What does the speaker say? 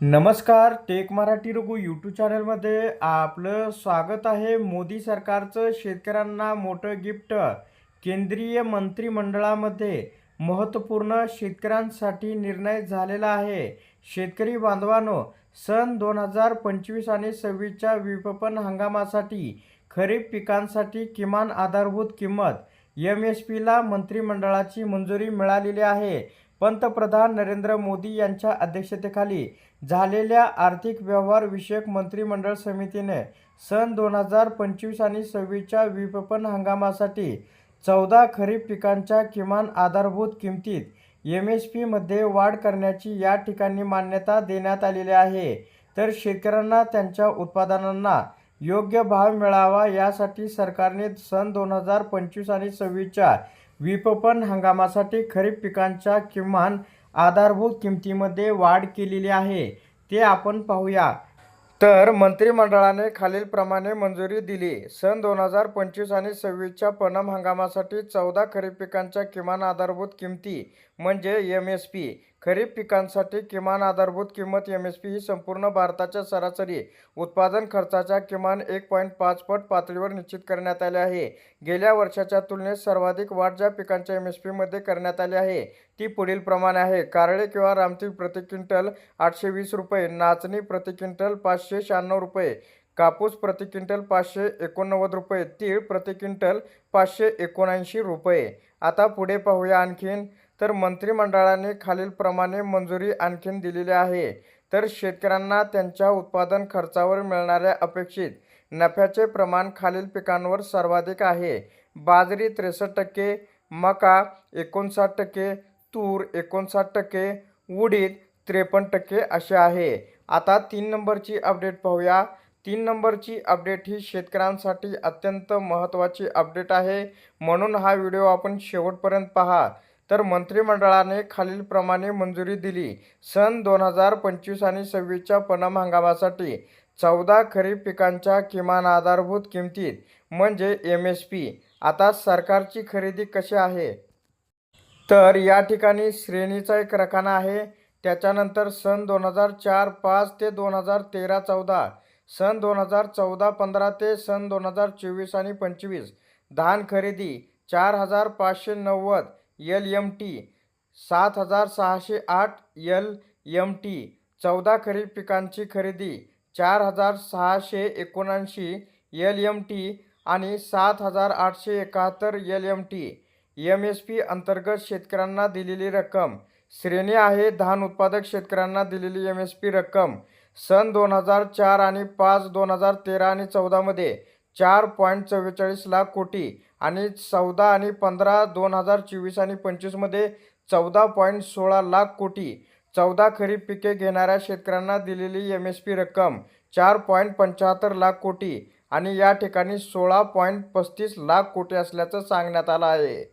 नमस्कार take Marathi Raghu YouTube चॅनलमध्ये आपलं स्वागत आहे मोदी सरकारचं शेतकऱ्यांना मोठं गिफ्ट. केंद्रीय मंत्रिमंडळामध्ये महत्त्वपूर्ण शेतकऱ्यांसाठी निर्णय झालेला आहे. शेतकरी बांधवांनो सन दोन हजार पंचवीस आणि सव्वीसच्या विपणन हंगामासाठी खरीप पिकांसाठी किमान आधारभूत किंमत एम एस पीला मंत्रिमंडळाची मंजुरी मिळालेली आहे. पंतप्रधान नरेंद्र मोदी यांच्या अध्यक्षतेखाली झालेल्या आर्थिक व्यवहार विषयक मंत्रिमंडळ समितीने सन दोन हजार पंचवीस आणि सव्वीसच्या विपणन हंगामासाठी चौदा खरीप पिकांच्या किमान आधारभूत किमतीत एम एस पीमध्ये वाढ करण्याची या ठिकाणी मान्यता देण्यात आलेली आहे. तर शेतकऱ्यांना त्यांच्या उत्पादनांना योग्य भाव मिळावा यासाठी सरकारने सन दोन हजार पंचवीस आणि सव्वीसच्या विपणन हंगामासाठी खरीप पिकांच्या किमान आधारभूत किमतीमध्ये वाढ केलेली आहे ते आपण पाहूया. तर मंत्रिमंडळाने खालीलप्रमाणे मंजुरी दिली. सन दोन हजार पंचवीस आणि सव्वीसच्या पणम हंगामासाठी चौदा खरीप पिकांच्या किमान आधारभूत किमती म्हणजे एम एस पी खरीप पिकांसाठी किमान आधारभूत किंमत एम एस पी ही संपूर्ण भारताच्या सरासरी उत्पादन खर्चाच्या किमान एक पॉईंट पाच पट पातळीवर निश्चित करण्यात आले आहे. गेल्या वर्षाच्या तुलनेत सर्वाधिक वाढ ज्या पिकांच्या एम एस पीमध्ये करण्यात आली आहे ती पुढील प्रमाणे आहे. कारळे किंवा रामती प्रति क्विंटल आठशे वीस रुपये नाचणी प्रति क्विंटल पाचशे शहाण्णव रुपये कापूस प्रति क्विंटल पाचशे एकोणनव्वद रुपये तीळ प्रति क्विंटल पाचशे एकोणऐंशी रुपये. आता पुढे पाहूया आणखीन तर मंत्रिमंडळाने खालीलप्रमाणे मंजुरी आणखीन दिलेली आहे. तर शेतकऱ्यांना त्यांच्या उत्पादन खर्चावर मिळणाऱ्या अपेक्षित नफ्याचे प्रमाण खालील पिकांवर सर्वाधिक आहे. बाजरी त्रेसष्ट टक्के मका एकोणसाठ टक्के तूर एकोणसाठ टक्के उडीद त्रेपन्न टक्के असे आहे. आता तीन नंबरची अपडेट पाहूया. तीन नंबरची अपडेट ही शेतकऱ्यांसाठी अत्यंत महत्त्वाची अपडेट आहे. म्हणून हा व्हिडिओ आपण शेवटपर्यंत पहा. तर मंत्रिमंडळाने खालीलप्रमाणे मंजुरी दिली. सन दोन हजार पंचवीस आणि सव्वीसच्या पणम हंगामासाठी चौदा खरीप पिकांच्या किमान आधारभूत किमतीत म्हणजे एम एस पी. आता सरकारची खरेदी कशी आहे? तर या ठिकाणी श्रेणीचा एक रकाना आहे. त्याच्यानंतर सन दोन हजार चार पाच ते दोन हजार तेरा चौदा सन दोन हजार चौदा पंधरा ते सन दोन हजार चोवीस आणि पंचवीस. धान खरेदी चार हजार पाचशे नव्वद एल एम टी सात हजार सहाशे आठ एल एम टी चौदा खरीप पिकांची खरेदी चार हजार सहाशे एकोणऐंशी एल एम टी आणि सात हजार आठशे एकाहत्तर L M T M S P अंतर्गत शेतकऱ्यांना दिलेली रक्कम श्रेणी आहे धान उत्पादक शेतकऱ्यांना दिलेली एम एस पी रक्कम. सन दोन हजार चार आणि पाच दोन हजार तेरा आणि चौदामध्ये चार पॉईंट चव्वेचाळीस लाख कोटी आणि चौदा आणि पंधरा दोन हजार चोवीस आणि पंचवीसमध्ये चौदा पॉईंट सोळा लाख कोटी. चौदा खरीप पिके घेणाऱ्या शेतकऱ्यांना दिलेली एम एस पी रक्कम चार पॉईंट पंच्याहत्तर लाख कोटी आणि या ठिकाणी सोळा पॉईंट पस्तीस लाख कोटी असल्याचं सांगण्यात आलं आहे.